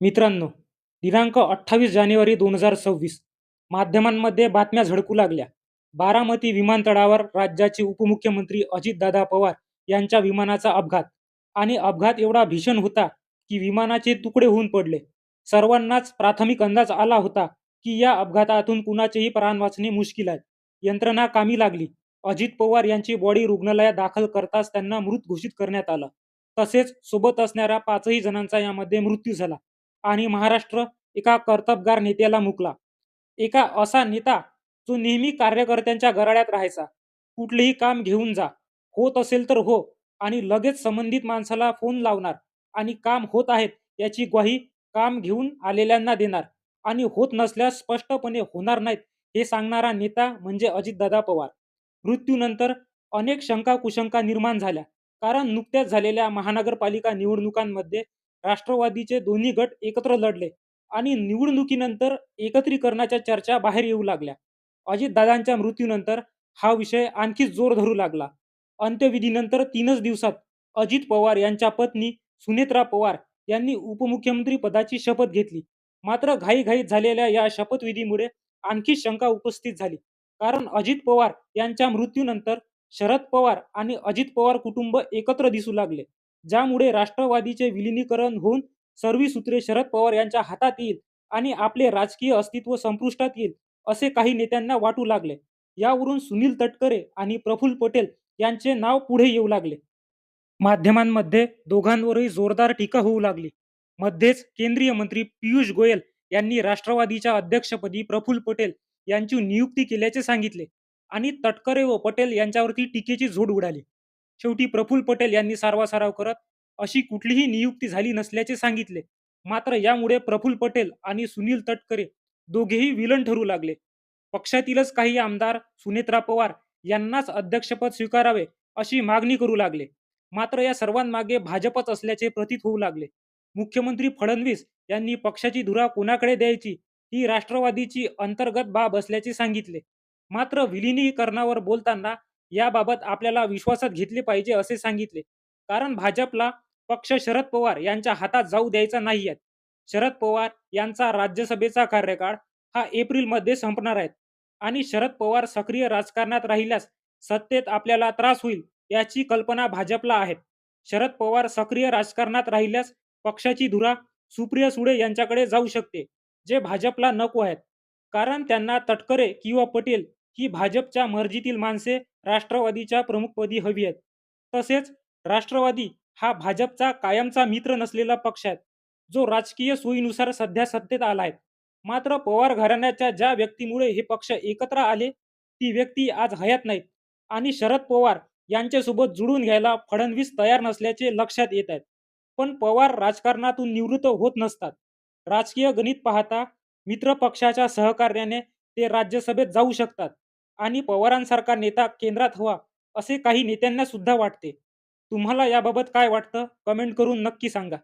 मित्रांनो, दिनांक अठ्ठावीस जानेवारी दोन हजार सव्वीस माध्यमांमध्ये बातम्या झळकू लागल्या. बारामती विमानतळावर राज्याचे उपमुख्यमंत्री अजितदादा पवार यांच्या विमानाचा अपघात आणि अपघात एवढा भीषण होता की विमानाचे तुकडे होऊन पडले. सर्वांनाच प्राथमिक अंदाज आला होता की या अपघातातून कुणाचेही प्राण वाचणे मुश्किल आहे. यंत्रणा कामी लागली. अजित पवार यांची बॉडी रुग्णालयात दाखल करताच त्यांना मृत घोषित करण्यात आलं. तसेच सोबत असणाऱ्या पाचही जणांचा यामध्ये मृत्यू झाला आणि महाराष्ट्र एका कर्तबगार नेत्याला मुकला. एका असा नेता जो नेहमी कार्यकर्त्यांच्या गराड्यात राहायचा. कुठलेही काम घेऊन जा, होत असेल तर हो आणि लगेच संबंधित माणसाला फोन लावणार आणि काम होत आहेत याची ग्वाही काम घेऊन आलेल्यांना देणार आणि होत नसल्यास स्पष्टपणे होणार नाहीत हे सांगणारा नेता म्हणजे अजितदादा पवार. मृत्यूनंतर अनेक शंका-कुशंका निर्माण झाल्या. कारण नुकत्याच झालेल्या महानगरपालिका निवडणुकांमध्ये राष्ट्रवादीचे दोन्ही गट एकत्र लढले आणि निवडणुकीनंतर एकत्रीकरणाच्या चर्चा बाहेर येऊ लागल्या. अजितदादांच्या मृत्यूनंतर हा विषय आणखी जोर धरू लागला. अंत्यविधीनंतर तीनच दिवसात अजित पवार यांच्या पत्नी सुनेत्रा पवार यांनी उपमुख्यमंत्री पदाची शपथ घेतली. मात्र घाईघाईत झालेल्या या शपथविधीमुळे आणखी शंका उपस्थित झाली. कारण अजित पवार यांच्या मृत्यूनंतर शरद पवार आणि अजित पवार कुटुंब एकत्र दिसू लागले. ज्यामुळे राष्ट्रवादीचे विलिनीकरण होऊन सर्व सूत्रे शरद पवार यांच्या हातात येईल आणि आपले राजकीय अस्तित्व संपुष्टात येईल असे काही नेत्यांना वाटू लागले. यावरून सुनील तटकरे आणि प्रफुल्ल पटेल यांचे नाव पुढे येऊ लागले. माध्यमांमध्ये दोघांवरही जोरदार टीका होऊ लागली. मध्येच केंद्रीय मंत्री पियुष गोयल यांनी राष्ट्रवादीच्या अध्यक्षपदी प्रफुल्ल पटेल यांची नियुक्ती केल्याचे सांगितले आणि तटकरे व पटेल यांच्यावरती टीकेची झोड उडाली. शेवटी प्रफुल्ल पटेल यांनी सारवासाराव करत अशी कुठलीही नियुक्ती झाली नसल्याचे सांगितले. मात्र यामुळे प्रफुल्ल पटेल आणि सुनील तटकरे दोघेही विलन ठरू लागले. पक्षातीलच काही आमदार सुनेत्रा पवार यांनाच अध्यक्षपद स्वीकारावे अशी मागणी करू लागले. मात्र या सर्वांमागे भाजपच असल्याचे प्रतीत होऊ लागले. मुख्यमंत्री फडणवीस यांनी पक्षाची धुरा कोणाकडे द्यायची ही राष्ट्रवादीची अंतर्गत बाब असल्याचे सांगितले. मात्र विलिनीकरणावर बोलताना याबाबत आपल्याला विश्वासात घेतले पाहिजे असे सांगितले. कारण भाजपला पक्ष शरद पवार यांच्या हातात जाऊ द्यायचा नाहीये. शरद पवार यांचा राज्यसभेचा कार्यकाळ हा एप्रिलमध्ये संपणार आहे आणि शरद पवार सक्रिय राजकारणात राहिल्यास सत्तेत आपल्याला त्रास होईल याची कल्पना भाजपला आहे. शरद पवार सक्रिय राजकारणात राहिल्यास पक्षाची धुरा सुप्रिया सुळे यांच्याकडे जाऊ शकते, जे भाजपला नको आहेत. कारण त्यांना तटकरे किंवा पटेल ही भाजपच्या मर्जीतील माणसे राष्ट्रवादीच्या प्रमुखपदी हवी आहेत. तसेच राष्ट्रवादी हा भाजपचा कायमचा मित्र नसलेला पक्ष आहे, जो राजकीय सोयीनुसार सध्या सत्तेत आला आहे. मात्र पवार घराण्याच्या ज्या व्यक्तीमुळे हे पक्ष एकत्र आले, ती व्यक्ती आज हयात नाहीत आणि शरद पवार यांच्यासोबत जुळून घ्यायला फडणवीस तयार नसल्याचे लक्षात येत आहेत पण पवार राजकारणातून निवृत्त होत नसतात. राजकीय गणित पाहता मित्रपक्षाच्या सहकार्याने ते राज्यसभेत जाऊ शकतात आणि पवारांसारखा नेता केंद्रात हवा असे काही नेत्यांना सुद्धा वाटते. तुम्हाला याबाबत काय वाटतं? कमेंट करून नक्की सांगा.